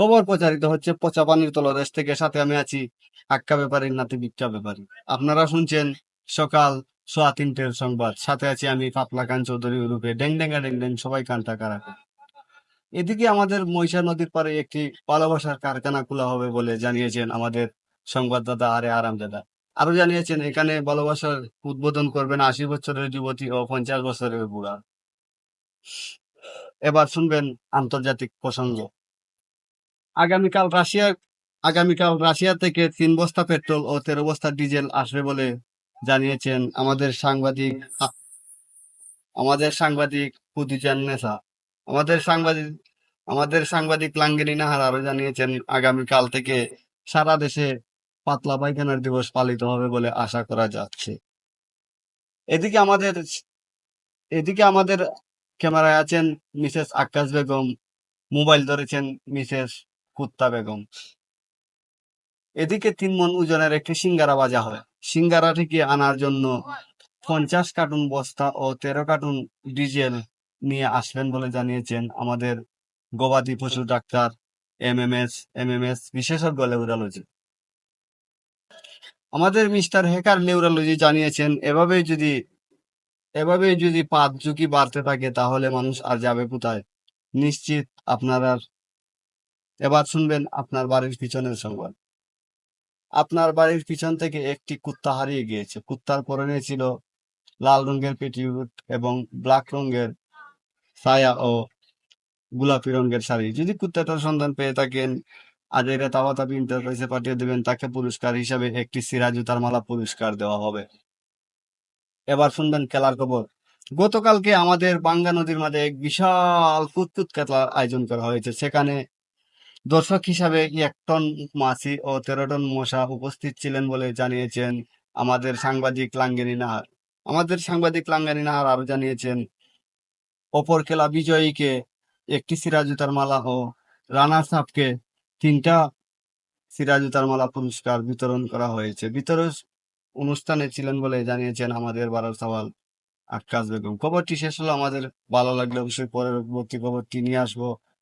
খবর প্রচারিত হচ্ছে পচা পানির তলদেশ থেকে। সাথে আমি আছি আক্কা ব্যাপারীর নাতি বিক্কা ব্যাপারী। আপনারা শুনছেন সকাল সোয়া তিনটের সংবাদ। সাথে আছি আমি পাতলা কান চৌধুরী রূপে ডেং ডেঙ্গা ডেং ডেং সবাই কানটা কারা এদিকে আমাদের মহিষা নদীর পারে একটি ভালোবাসার কারখানা খোলা হবে বলে জানিয়েছেন আমাদের সংবাদদাতা আরে আরাম দাদা। আরও জানিয়েছেন, এখানে ভালোবাসার উদ্বোধন করবেন আশি বছরের যুবতী ও পঞ্চাশ বছরের বুড়া। এবার শুনবেন আন্তর্জাতিক প্রসঙ্গ। আগামীকাল রাশিয়া আগামীকাল রাশিয়া থেকে তিন বস্তা পেট্রোল ও তেরো বস্তা ডিজেল আসবে বলে জানিয়েছেন আমাদের সাংবাদিক আমাদের সাংবাদিক পুদিজান নেসা। আমাদের সাংবাদিক আমাদের সাংবাদিক লাঙ্গিনী নাহার আরও জানিয়েছেন, আগামীকাল থেকে সারা দেশে পাতলা পায়খানার দিবস পালিত হবে বলে আশা করা যাচ্ছে। এদিকে আমাদের এদিকে আমাদের ক্যামেরায় আছেন মিসেস আকাশ বেগম, মোবাইল ধরেছেন মিসেস কুত্তা বেগম। এদিকে তিন মন ওজনের একটি সিঙ্গারা বাজা হয়। সিঙ্গারাটিকে আনার জন্য পঞ্চাশ কার্টুন বস্তা ও তেরো কার্টুন ডিজেল নিয়ে আসবেন বলে জানিয়েছেন আমাদের গবাদি পশু doctor M M S M M S বিশেষজ্ঞ নিউরোলজি। আমাদের মিস্টার হেকার নিউরোলজি জানিয়েছেন, এভাবেই যদি এভাবেই যদি পাঁচ ঝুঁকি বাড়তে থাকে তাহলে মানুষ আর যাবে কোথায়? নিশ্চিত আপনারা এবার শুনবেন আপনার বাড়ির পিছনের সংবাদ। আপনার বাড়ির পিছন থেকে একটি কুত্তা হারিয়ে গিয়েছে। কুত্তার পরনে ছিল লাল রঙের পেটিউট এবং ব্ল্যাক রঙের ছায়া ও গোলাপি রঙের শাড়ি। যদি কুত্তাটার সন্ধান পেয়ে থাকেন আজ এটা তাবাতাবি ইন্টারপ্রাইজে পাঠিয়ে দেবেন, তাকে পুরস্কার হিসাবে একটি সিরা জুতার মালা পুরস্কার দেওয়া হবে। এবার শুনবেন খেলার খবর। গতকালকে আমাদের বাঙ্গা নদীর মাঝে এক বিশাল কুতকুত খেলার আয়োজন করা হয়েছে। সেখানে দর্শক হিসাবে এক টন মাছি ও তেরো টন মশা উপস্থিত ছিলেন বলে জানিয়েছেন আমাদের সাংবাদিক লাঙ্গিনী নাহার। আমাদের সাংবাদিক লাঙ্গিনী নাহার আরও জানিয়েছেন, অপর খেলা বিজয়ীকে একটি সিরাজুতার মালা ও রানার্স আপকে তিনটা সিরাজুতার মালা পুরস্কার বিতরণ করা হয়েছে। বিতরণ অনুষ্ঠানে ছিলেন বলে জানিয়েছেন আমাদের বারার সওয়াল আকাশ বেগম। খবরটি শেষ হলো। আমাদের ভালো লাগলে অবশ্যই পরবর্তী খবরটি নিয়ে আসব।